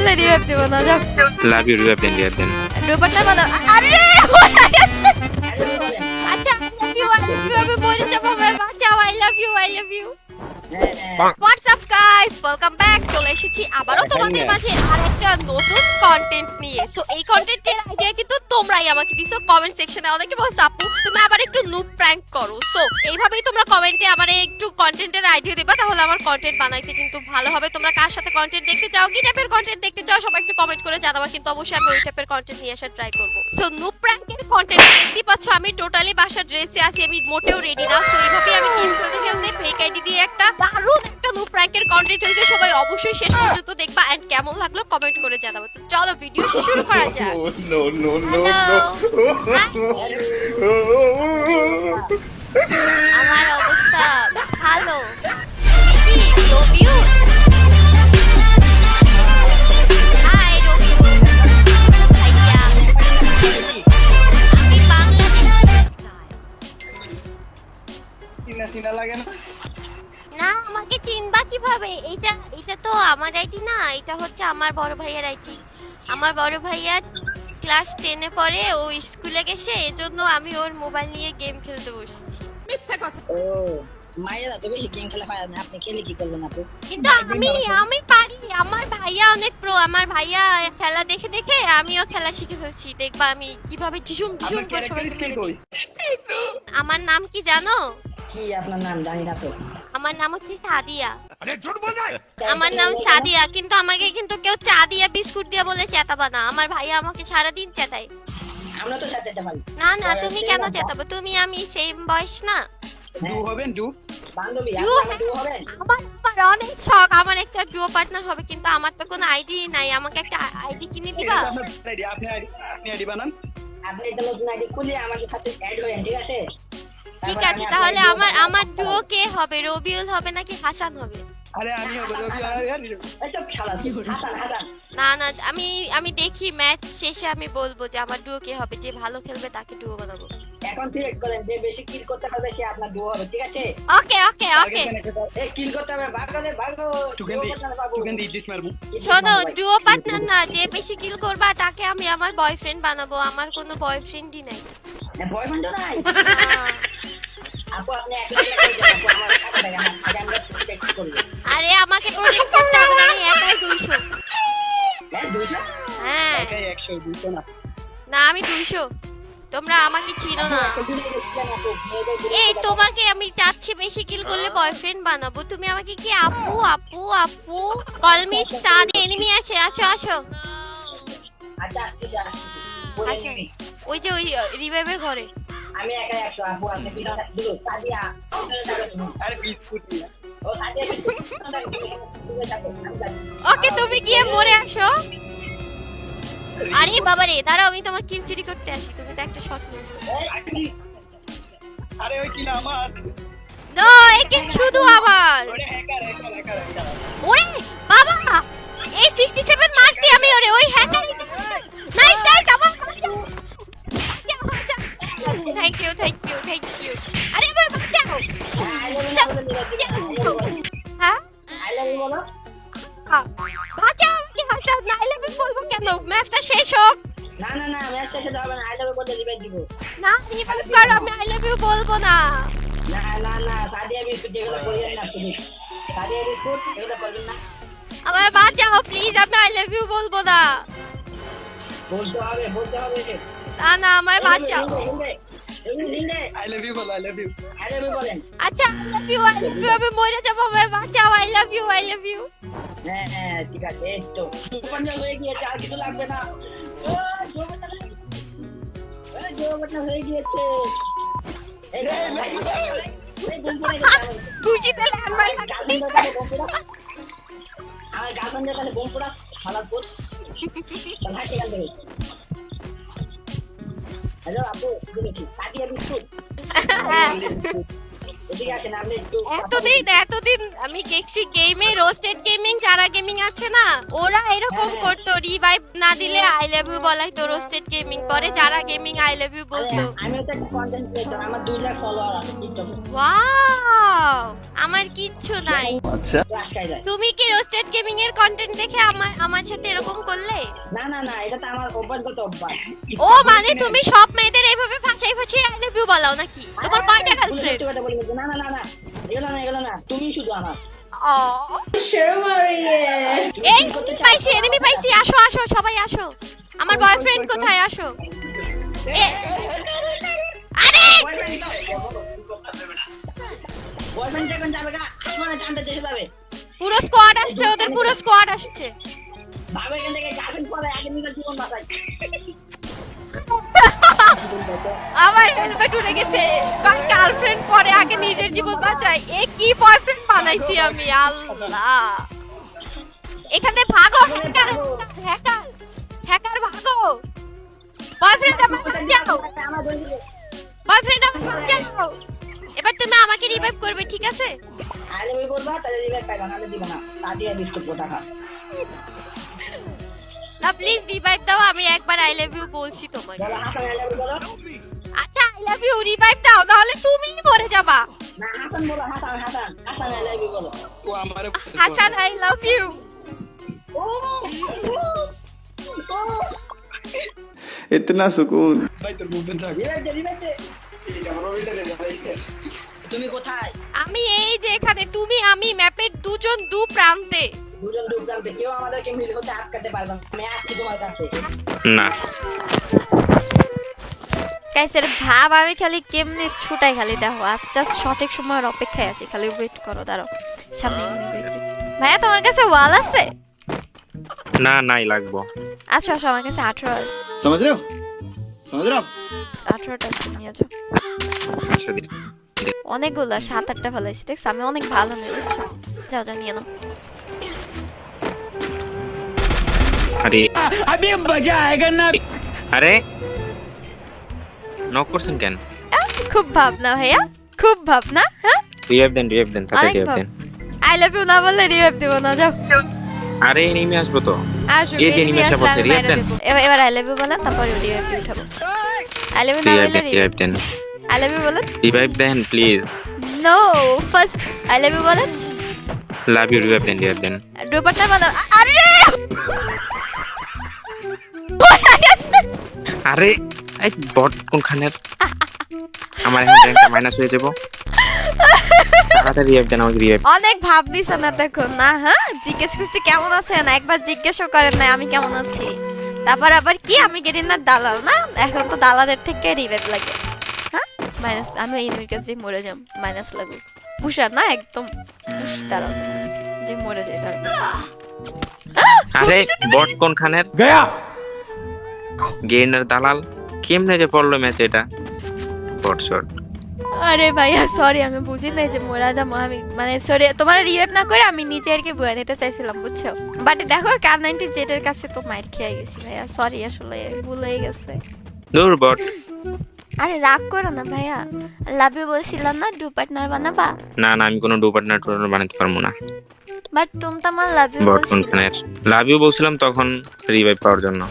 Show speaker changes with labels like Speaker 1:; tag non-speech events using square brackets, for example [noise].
Speaker 1: বললে রিভাইভ দেবো না যাও
Speaker 2: লাভ ইউ রিভাইভ দেন রিভাইভ দেন
Speaker 1: ডুবারটা বলো আরে ওরা আসছে। আচ্ছা I love you I love you আমি গাইস ওয়েলকাম ব্যাক চলে এসেছি আবারও তোমাদের মাঝে আরেকটা নতুন কন্টেন্ট নিয়ে। সো এই কন্টেন্টের আইডিয়া কিন্তু তোমরাই আমাকে দিছো কমেন্ট সেকশনে অনেকে বলছে আপু তুমি আবার একটু নুপ প্র্যাঙ্ক করো। সো এইভাবেই তোমরা কমেন্টে আমারে একটু কন্টেন্টের আইডিয়া দেবা তাহলে আমার কন্টেন্ট বানাইতে কিন্তু ভালো হবে। তোমরা কার সাথে কন্টেন্ট দেখতে চাও কি টাইপের কন্টেন্ট দেখতে চাও সবাই একটু কমেন্ট করে জানাবা কিন্তু অবশ্যই আমি ওই টাইপের কন্টেন্ট নিয়ে আসার ট্রাই করব। সো নুপ প্র্যাঙ্কের কন্টেন্ট দেখতেই পাচ্ছ আমি টোটালি বাসার ড্রেসে আছি আমি মোটেও রেডি না। সো এইভাবেই আমি গেম খেলতে খেলতে ফেক আইডি দিয়ে একটা দারুণ একটা নুপ প্র্যাঙ্কের কন্টেন্ট হয়েছে সবাই অবশ্যই শেষ পর্যন্ত দেখবা এন্ড কেমন লাগল কমেন্ট করে জানাব। তো চলো ভিডিও শুরু করা [laughs] যাক।
Speaker 3: নো নো নো
Speaker 1: আমার অবস্থা ভালো। এটা হচ্ছে আমার বড় ভাইয়ের আইডি আমার বড় ভাইয়া ক্লাস টেনে পড়ে ও স্কুলে গেছে এজন্য আমি ওর মোবাইল নিয়ে গেম খেলতে বসছি।
Speaker 4: ও মায়েরা তো বেশি গেম খেলা হয় আপনি খেলে কি করবেন আপু?
Speaker 1: কিন্তু আমি আমি পারি আমার ভাইয়া অনেক প্রো আমার ভাইয়া খেলা দেখে দেখে আমিও খেলা শিখে ফেলছি দেখবা আমি কীভাবে টিসুম টিসুম করে সবাইকে মেরে দিই। আমার নাম কি জানো?
Speaker 4: কি আপনার নাম? জানি না তো।
Speaker 1: আমার নাম হচ্ছে সাদিয়া। আমার নাম সাদিয়া কিন্তু আমাকে কিন্তু কেউ চা দিয়া বিস্কুট দিয়ে বলে চেতাবা না। আমার ভাইয়া আমাকে সারাদিন চেতায়।
Speaker 4: আমরা তো সাথে পারি
Speaker 1: না না তুমি কেন চেতাবো? তুমি আমি সেম বয়স না।
Speaker 3: ডু হবেন ডু
Speaker 1: আমার অনেক শখ। আমার একটা ডুও পার্টনার হবে কিন্তু আমার তো কোনো আইডি নাই। আমাকে একটা আইডি কিনে দিবা?
Speaker 3: আপনি আপনি আপনি আইডি বানান।
Speaker 4: আপনি একটা নতুন আইডি খুলে আমাদের সাথে অ্যাড হবেন ঠিক আছে?
Speaker 1: ঠিক আছে তাহলে আমার আমার ডুও কে হবে? রবিউল হবে নাকি হাসান হবে?
Speaker 3: আরে আমি হবে রবি
Speaker 4: এইসব খেলা হাসান হাসান।
Speaker 1: না না আমি আমি দেখি ম্যাচ শেষে আমি বলব যে আমার ডুও কে হবে যে ভালো খেলবে তাকে ডুও বানাবো।
Speaker 4: এখন সিলেক্ট করেন যে বেশি কিল করতে পারবে সে আপনার ডুও হবে ঠিক আছে?
Speaker 1: ওকে ওকে ওকে।
Speaker 4: এই কিল করতে হবে ভাগ করে ভাগ
Speaker 3: চুকেন দি চুকেন দি ইডিস মারবো।
Speaker 1: শোনো ডুও পার্টনার না যে বেশি কিল করবা তাকে আমি আমার বয়ফ্রেন্ড বানাবো আমার কোনো বয়ফ্রেন্ডই নাই।
Speaker 4: বয়ফ্রেন্ড নাই।
Speaker 1: আরে আমাকে প্রজেক্ট করতে হবে না আমি একাই দুইশো।
Speaker 4: হ্যাঁ।
Speaker 3: একাই না
Speaker 1: না আমি দুইশো। তোমরা আমাকে চিনো না। এই তোমাকে আমি চাচ্ছি বেশি কিল করলে বয়ফ্রেন্ড বানাবো। তুমি আমাকে কি আপু আপু আপু? কলমি সাদ এনিমি আছে আসো আসো।
Speaker 4: আচ্ছা।
Speaker 1: ওই যে ওই রিভাইভের ঘরে।
Speaker 4: আমি একা একশো আপু আপনি বিনা দিলো সাদিয়া।
Speaker 3: আরে বিস্কুট নিয়ে।
Speaker 1: ওকে তুমি গিয়ে মরে আসো। আরে বাবা রে দাঁড়াও আমি তোমার কিল চুরি করতে আসি। তুমি তো একটা শট নিয়েছো।
Speaker 3: আরে ওই কিনা আমার।
Speaker 1: না এই কিল শুধু আমার। বাঁচাও আমাকে হাসাও না আই লাভ বলব কেন ম্যাচটা শেষ হোক
Speaker 4: না না না ম্যাচ শেষে যাবে না আই লাভ বলে দিবে দিব
Speaker 1: না রিভাইভ করো আমি আই লাভ ইউ বলব না
Speaker 4: না না না সাদিয়া বিস্কুট যেগুলো করিয়েন না প্লিজ সাদিয়া বিস্কুট এগুলো করবেন না
Speaker 1: আমার বাঁচাও প্লিজ আমি আই লাভ ইউ বলব না
Speaker 4: বলতে হবে বলতে হবে
Speaker 1: না না আমায় বাঁচাও
Speaker 4: হিন্দে, হিন্দে, হিন্দে,
Speaker 3: আই লাভ ইউ বলো I love you
Speaker 4: I love you বলেন
Speaker 1: আচ্ছা I love you I love you আমি মরে যাব আমায় বাঁচাও I love you I love you
Speaker 4: হ্যাঁ হ্যাঁ ঠিক আছে এই তো হয়ে গিয়েছে আর কিছু লাগবে না। হয়ে- হয়ে গিয়েছে। বন্ধুরা আমার। গার্লফ্রেন্ডের কাছে বোম পোড়া। হ্যালো আপু এদিকে কি?
Speaker 1: এতদিন এতদিন আমি দেখছি গেমে রোস্টেড গেমিং যারা গেমিং আছে না? ওরা এরকম
Speaker 4: হ্যাঁ।
Speaker 1: করতো রিভাইভ না দিলে আই লাভ ইউ বলাই তো রোস্টেড গেমিং পরে যারা গেমিং আই লাভ ইউ বলতো।
Speaker 4: আমি তো কন্টেন্ট ক্রিয়েটর আমার দুই লাখ ফলোয়ার আছে টিকটকে
Speaker 1: ওয়াও ওয়াও আমার কিচ্ছু নাই।
Speaker 4: যায়।
Speaker 1: তুমি কি রোস্টেড গেমিং এর কন্টেন্ট দেখে আমার আমার সাথে এরকম করলে?
Speaker 4: না না না এটা তো আমার অভ্যাসগত অভ্যাস।
Speaker 1: ও মানে তুমি সব মেয়েদের ফাঁসাই ফাঁসিয়ে আই লাভ ইউ বলাও নাকি? তোমার কয়টা গার্লফ্রেন্ড
Speaker 4: গেছে। না না না না। এগুলো না এগুলো না। তুমি শুধু আমার।
Speaker 1: পাইছি এনিমি পাইছি। আসো আসো সবাই আসো। আমার বয়ফ্রেন্ড কোথায়? আসো। আরে! পুরো স্কোয়াড আসছে ওদের পুরো স্কোয়াড আসছে।
Speaker 4: ভাবে এখান থেকে গার্লফ্রেন্ড পরে আগে নিজের জীবন বাঁচাই
Speaker 1: আমার হেলমেট উড়ে গেছে। কারণ গার্লফ্রেন্ড পরে আগে নিজের জীবন বাঁচাই এ কি বয়ফ্রেন্ড বানাইছি আমি? আল্লাহ। এখানে ভাগো হ্যাকার হ্যাকার হ্যাকার ভাগো। বয়ফ্রেন্ড আমার বাঁচাও
Speaker 4: আমার বন্ধু
Speaker 1: বয়ফ্রেন্ড আমার বাঁচাও এবার তুমি আমাকে রিভাইভ করবে, ঠিক আছে?
Speaker 4: ওই করবা তাহলে দিবে পাইবা নাহলে দিবে না। তা দিয়ে বিস্কুট খা
Speaker 1: না প্লিজ রিভাইভ দাও আমি একবার আই লাভ ইউ বলছি তোমাকে
Speaker 4: বলো হাসান আই লাভ বলো
Speaker 1: আচ্ছা আই লাভ ইউ রিভাইভ দাও তাহলে তুমিই মরে যাবা
Speaker 4: না হাসান বলো হাসান হাসান হাসান আই লাভ বলো
Speaker 3: ও আমার
Speaker 1: হাসান আই লাভ ইউ
Speaker 4: ও
Speaker 5: इतना सुकून
Speaker 3: ভাই তোর মুভমেন্ট রাখ
Speaker 4: রিবেতে রিবেতে তুমি কোথায়
Speaker 1: আমি এই যে এখানে তুমি আমি ম্যাপের দুজন দু প্রান্তে
Speaker 4: দুজন কেউ আমাদেরকে হতে আটকাতে পারবে না। আমি আসছি তোমার কাছে
Speaker 2: না।
Speaker 1: গাইসের ভাব আমি খালি কেমনে ছুটাই খালি দেখো সঠিক সময়ের অপেক্ষায় আছি খালি ওয়েট করো সামনে ভাইয়া তোমার কাছে ওয়াল আছে?
Speaker 2: না নাই লাগবো।
Speaker 1: আচ্ছা আসো আমার কাছে 18 আছে।
Speaker 5: সমাজ
Speaker 1: রেও সমাজ নিয়ে যাও।
Speaker 2: আচ্ছা,
Speaker 1: অনেকগুলো সাত আটটা ফেলাইছি দেখছ আমি অনেক ভালো নিয়ে যাও যাও নিয়ে নাও।
Speaker 2: আরে আরে নক করছেন কেন
Speaker 1: খুব ভাবনা ভাইয়া খুব ভাবনা হ্যাঁ
Speaker 2: রিভাইভ দেন রিভাইভ দেন তাতে রিভাইভ। দেন
Speaker 1: আই লাভ ইউ না বললে রিভাইভ দেবো না যাও
Speaker 2: আরে নেমে আসব তো
Speaker 1: আসো
Speaker 2: এই যে
Speaker 1: আমি
Speaker 2: বলছে, react
Speaker 1: মাইরা
Speaker 2: দেন।
Speaker 1: এবার আই লাভ ইউ বলেন তারপরে রিভাইভ উঠাবো আই লাভ ইউ না
Speaker 2: রিভাইভ
Speaker 1: বললে
Speaker 2: দেন রিভাইভ দেন
Speaker 1: আই লাভ ইউ বলেন
Speaker 2: revive then please
Speaker 1: no first I love you বলেন
Speaker 2: লাভ ইউ রিভাইভ দেন রিভাইভ দেন
Speaker 1: দুপাট্টা বাঁধা আরে?
Speaker 2: আরে, এই বট আমার এখন মাইনাস হয়ে যাব।
Speaker 1: অনেক ভাব নিছে না দেখুন না হ্যাঁ? জিজ্ঞেস করছি, কেমন আছেন? একবার জিজ্ঞেসও করেন না আমি কেমন আছি? তারপর আবার কি? আমি গেরিনার দালাল, না? এখন তো দালালের থেকে রিভেট লাগে। হ্যাঁ? মাইনাস আমি এই কাছে মরে যাম মাইনাস লাগুক। পুষার না, একদম পুষ দাঁড়াও। যে মরে যায় তার
Speaker 2: আরে বট কোনখানের?
Speaker 5: गया
Speaker 2: গেইনার দালাল? কেমনে যে পড়ল ম্যাচে এটা? Bot shot.
Speaker 1: আরে ভাইয়া সরি আমি বুঝি নাই যে মোরা যাব আমি মানে সরি তোমার রিয়েট না করে আমি নিজে আর কি বয়ে নিতে চাইছিলাম বুঝছ? বাট দেখো কার নাইনটি জেটের কাছে তো মাইর খেয়ে গেছি ভাইয়া সরি আসলে ভুলেই গেছে।
Speaker 2: দূর বট।
Speaker 1: আরে রাগ করো না ভাইয়া। লাভ ইউ বলছিলাম না ডু পার্টনার বানাবা?
Speaker 2: না না আমি কোনো ডু পার্টনার বানাতে পারব না।
Speaker 1: বাট তুমি তো আমার লাভ ইউ
Speaker 2: বলছিলাম লাভ ইউ বলছিলাম তখন রিভাইভ পাওয়ার জন্য।